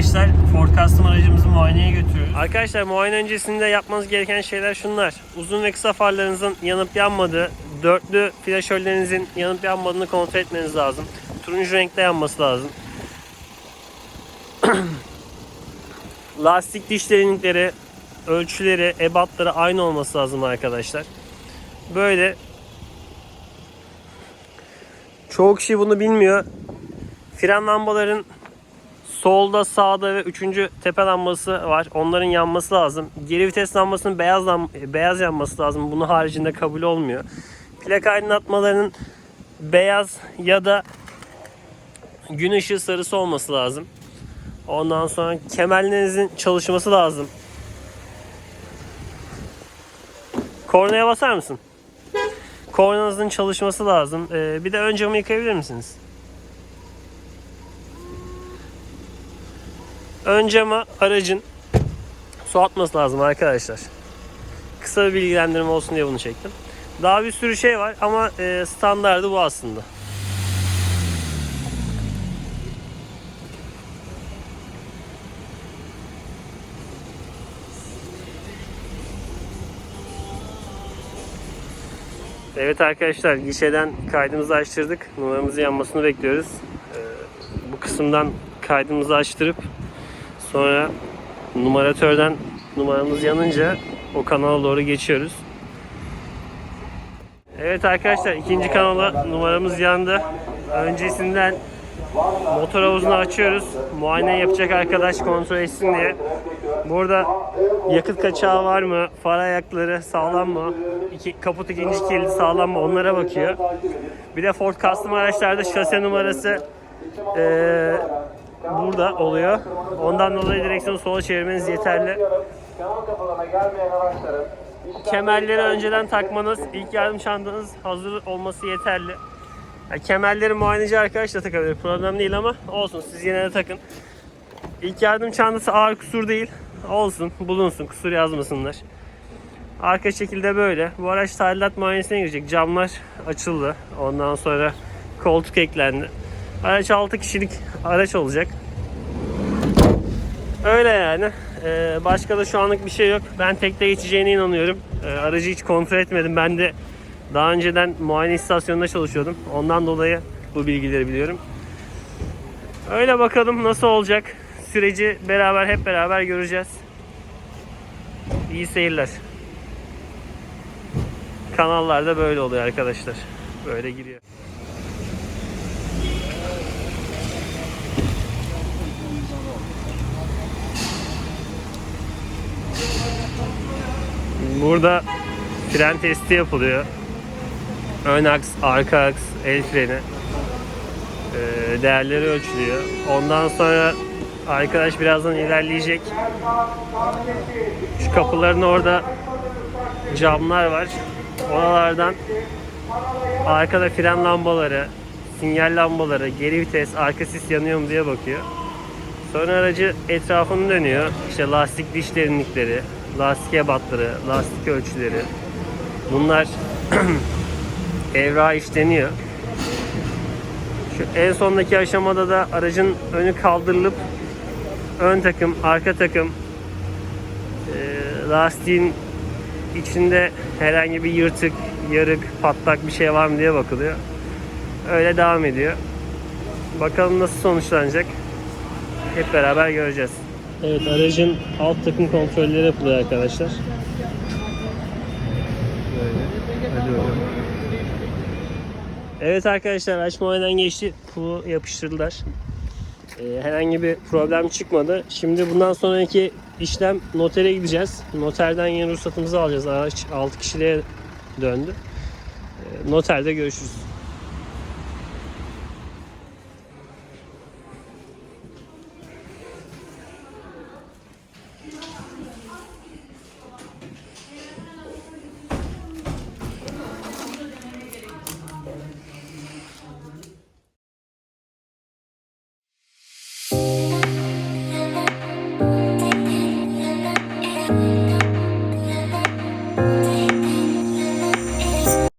arkadaşlar Ford Custom aracımızı muayeneye götürüyoruz. Arkadaşlar muayene öncesinde yapmanız gereken şeyler şunlar. Uzun ve kısa farlarınızın yanıp yanmadığı, dörtlü flaşörlerinizin yanıp yanmadığını kontrol etmeniz lazım. Turuncu renkte yanması lazım. Lastik diş derinlikleri, ölçüleri, ebatları aynı olması lazım arkadaşlar. Böyle çoğu kişi bunu bilmiyor. Fren lambaların solda, sağda ve üçüncü tepe lambası var. Onların yanması lazım. Geri vites lambasının beyaz lam- beyaz yanması lazım. Bunun haricinde kabul olmuyor. Plaka aydınlatmalarının beyaz ya da gün ışığı sarısı olması lazım. Ondan sonra kemerlerinizin çalışması lazım. Kornaya basar mısın? Kornanızın çalışması lazım. Ee, bir de ön camı yıkayabilir misiniz? Ön cama aracın su atması lazım arkadaşlar. Kısa bir bilgilendirme olsun diye bunu çektim. Daha bir sürü şey var ama e, standardı bu aslında. Evet arkadaşlar gişeden kaydımızı açtırdık. Numaramızın yanmasını bekliyoruz. Ee, bu kısımdan kaydımızı açtırıp sonra numaratörden numaramız yanınca o kanala doğru geçiyoruz. Evet arkadaşlar ikinci kanala numaramız yandı. Öncesinden motor havuzunu açıyoruz. Muayene yapacak arkadaş kontrol etsin diye. Burada yakıt kaçağı var mı? Far ayakları sağlam mı? İki, kaput ikinci kilidi sağlam mı? Onlara bakıyor. Bir de Ford Custom araçlarda şase numarası eee, burada oluyor. Ondan dolayı direksiyonu sola çevirmeniz yeterli. Kemerleri önceden takmanız, ilk yardım çantanız hazır olması yeterli. Yani kemerleri muayeneci arkadaş da takabilir. Problem değil ama olsun siz yine de takın. İlk yardım çantası ağır kusur değil. Olsun, bulunsun. Kusur yazmasınlar. Arka şekilde böyle. Bu araç tadilat muayenesine girecek. Camlar açıldı. Ondan sonra koltuk eklendi. Araç 6 kişilik araç olacak. Öyle yani. Ee, başka da şu anlık bir şey yok. Ben tekte geçeceğine inanıyorum. Ee, aracı hiç kontrol etmedim. Ben de daha önceden muayene istasyonunda çalışıyordum. Ondan dolayı bu bilgileri biliyorum. Öyle bakalım nasıl olacak. Süreci beraber hep beraber göreceğiz. İyi seyirler. Kanallarda böyle oluyor arkadaşlar. Böyle giriyor. Burada fren testi yapılıyor. Ön aks, arka aks, el freni. Ee, değerleri ölçülüyor. Ondan sonra arkadaş birazdan ilerleyecek. Şu kapıların orada camlar var. Oralardan arkada fren lambaları, sinyal lambaları, geri vites, arka sis yanıyor mu diye bakıyor. Sonra aracı etrafını dönüyor. İşte lastik diş derinlikleri, lastik ebatları, lastik ölçüleri. Bunlar evra işleniyor. Şu en sondaki aşamada da aracın önü kaldırılıp ön takım, arka takım e, lastiğin içinde herhangi bir yırtık, yarık, patlak bir şey var mı diye bakılıyor. Öyle devam ediyor. Bakalım nasıl sonuçlanacak. Hep beraber göreceğiz. Evet aracın alt takım kontrolleri yapılıyor arkadaşlar. Evet arkadaşlar araç muayeneden geçti. Pulu yapıştırdılar. Ee, herhangi bir problem çıkmadı. Şimdi bundan sonraki işlem notere gideceğiz. Noterden yeni ruhsatımızı alacağız. Araç 6 kişiliğe döndü. Ee, noterde görüşürüz.